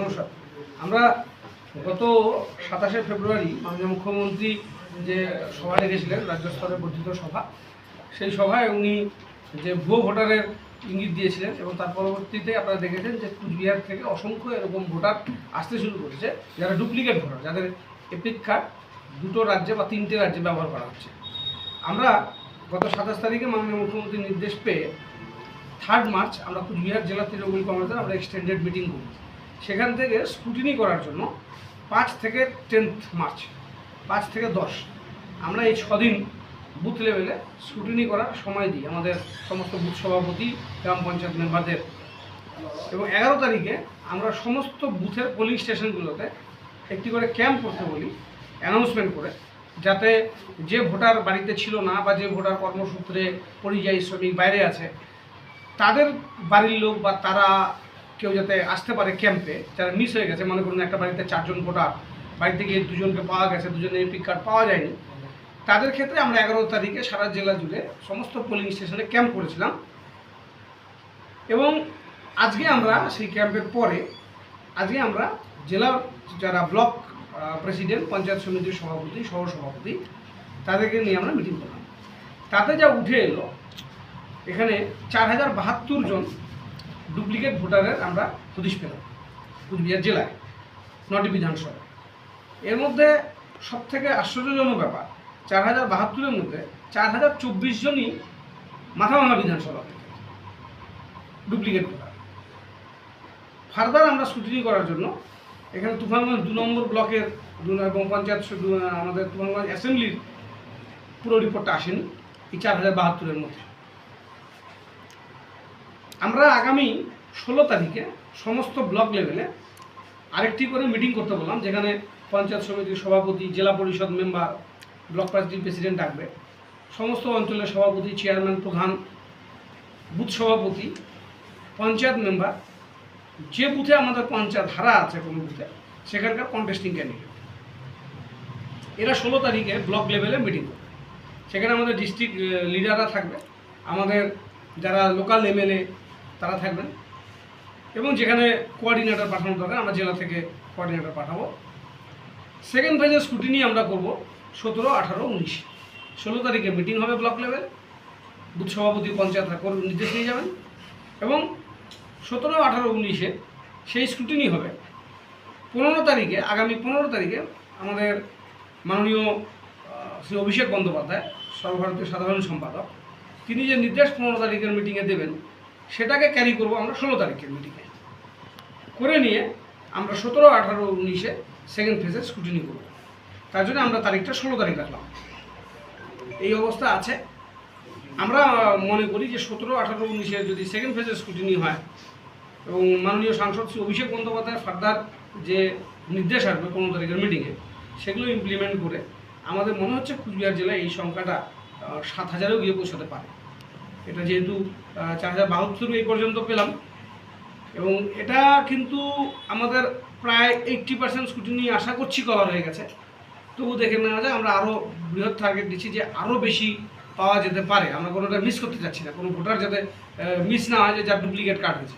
নমস্কার আমরা গত সাতাশে ফেব্রুয়ারি মাননীয় মুখ্যমন্ত্রী যে সভা ডেকেছিলেন, রাজ্য স্তরে বর্ধিত সভা, সেই সভায় উনি যে ভুয়ো ভোটারের ইঙ্গিত দিয়েছিলেন এবং তার পরবর্তীতে আপনারা দেখেছেন যে কুচবিহার থেকে অসংখ্য এরকম ভোটার আসতে শুরু করেছে, যারা ডুপ্লিকেট ভোটার, যাদের এপিক কার্ড দুটো রাজ্যে বা তিনটে রাজ্যে ব্যবহার করা হচ্ছে। আমরা গত সাতাশ তারিখে মাননীয় মুখ্যমন্ত্রীর নির্দেশ পেয়ে থার্ড মার্চ আমরা কুচবিহার জেলা তৃণমূল কংগ্রেসের আমরা এক্সটেন্ডেড মিটিং করি সেখান থেকে স্কুটিনি করার জন্য পাঁচ থেকে টেন্থ মার্চ, পাঁচ থেকে দশ। আমরা এই ছদিন বুথ লেভেলে স্কুটিনি করার সময় দিই আমাদের সমস্ত বুথ সভাপতি, গ্রাম পঞ্চায়েত মেম্বারদের। এবং এগারো তারিখে আমরা সমস্ত বুথের পোলিং স্টেশনগুলোতে একটি করে ক্যাম্প করতে বলি অ্যানাউন্সমেন্ট করে, যাতে যে ভোটার বাড়িতে ছিল না বা যে ভোটার কর্মসূত্রে পরিযায়ী শ্রমিক বাইরে আছে, তাদের বাড়ির লোক বা তারা কেউ যাতে আসতে পারে ক্যাম্পে যারা মিস হয়ে গেছে, মনে করুন একটা বাড়িতে চারজন ভোটার, বাড়িতে গিয়ে দুজনকে পাওয়া গেছে, দুজনের এপিক কার্ড পাওয়া যায়নি, তাদের ক্ষেত্রে আমরা এগারো তারিখে সারা জেলা জুড়ে সমস্ত পোলিং স্টেশনে ক্যাম্প করেছিলাম। এবং আজকে আমরা সেই ক্যাম্পের পরে, আজকে আমরা জেলার যারা ব্লক প্রেসিডেন্ট পঞ্চায়েত সমিতির সভাপতি সহ সভাপতি তাদেরকে নিয়ে আমরা মিটিং করলাম। তাতে যা উঠে এলো, এখানে চার হাজার বাহাত্তর জন ডুপ্লিকেট ভোটারের আমরা হদিশ পেলাম কুচবিহার জেলায়, নটি বিধানসভা এর মধ্যে সব থেকে আশ্চর্যজনক ব্যাপার চার হাজার বাহাত্তরের মধ্যে চার হাজার চব্বিশ জনই Mathabhanga Vidhan Sabha duplicate voter. Further আমরা স্ক্রুটিনি করার জন্য এখানে তুফানগঞ্জ দু নম্বর ব্লকের এবং পঞ্চায়েত আমাদের তুফানগঞ্জ অ্যাসেম্বলির পুরো রিপোর্টটা আসেনি, এই চার হাজার বাহাত্তরের মধ্যে। আমরা আগামী ষোলো তারিখে সমস্ত ব্লক লেভেলে আরেকটি করে মিটিং করতে বললাম, যেখানে পঞ্চায়েত সমিতির সভাপতি, জেলা পরিষদ মেম্বার, ব্লক পার্টির প্রেসিডেন্ট ডাকবে। সমস্ত অঞ্চলের সভাপতি, চেয়ারম্যান, প্রধান, বুথ সভাপতি, পঞ্চায়েত মেম্বার, যে বুথে আমাদের পঞ্চায়েত হারা আছে কোনো বুথে, সেখানকার কন্টেস্টিং ক্যান্ডিডেট এরা ষোলো তারিখে ব্লক লেভেলে মিটিং করবে। সেখানে আমাদের ডিস্ট্রিক্ট লিডাররা থাকবে। আমাদের যারা লোকাল এমএলএ তারা থাকবেন। এবং যেখানে কোঅর্ডিনেটর পাঠানো দরকার, আমরা জেলা থেকে কোঅর্ডিনেটর পাঠাবো। সেকেন্ড ফেজের স্কুটিনি আমরা করব সতেরো, আঠারো, উনিশ। ষোলো তারিখে মিটিং হবে ব্লক লেভেল বুথ সভাপতি, পঞ্চায়েত কর নির্দেশ নিয়ে যাবেন। এবং সতেরো, আঠারো, উনিশে সেই স্কুটিনি হবে। পনেরো তারিখে, আগামী পনেরো তারিখে আমাদের মাননীয় শ্রী অভিষেক বন্দ্যোপাধ্যায়, সর্বভারতীয় সাধারণ সম্পাদক, তিনি যে নির্দেশ পনেরো তারিখের মিটিংয়ে দেবেন সেটাকে ক্যারি করব আমরা ষোলো তারিখের মিটিংয়ে করে নিয়ে আমরা সতেরো, আঠারো, উনিশে সেকেন্ড ফেজে স্কুটিনি করব। তার জন্য আমরা তারিখটা ষোলো তারিখ রাখলাম। এই অবস্থা আছে। আমরা মনে করি যে সতেরো, আঠারো, উনিশে যদি সেকেন্ড ফেজের স্কুটিনি হয় এবং মাননীয় সাংসদ শ্রী অভিষেক বন্দ্যোপাধ্যায় ফার্দার যে নির্দেশ আসবে পনেরো তারিখের মিটিংয়ে সেগুলো ইমপ্লিমেন্ট করে আমাদের মনে হচ্ছে কুচবিহার জেলায় এই সংখ্যাটা সাত হাজারেও গিয়ে পৌঁছাতে পারে। এটা যেহেতু চার হাজার বাহাত্তর এই পর্যন্ত পেলাম। এবং এটা কিন্তু আমাদের প্রায় এইটটি পার্সেন্ট স্কুটিনি আশা করছি কভার হয়ে গেছে। তবু দেখে নেওয়া যায়, আমরা আরও বৃহৎ টার্গেট দিচ্ছি যে আরও বেশি পাওয়া যেতে পারে। আমরা কোনোটা মিস করতে চাচ্ছি না। কোনো ভোটার যাতে মিস না হয় যে যার ডুপ্লিকেট কার্ড হয়েছে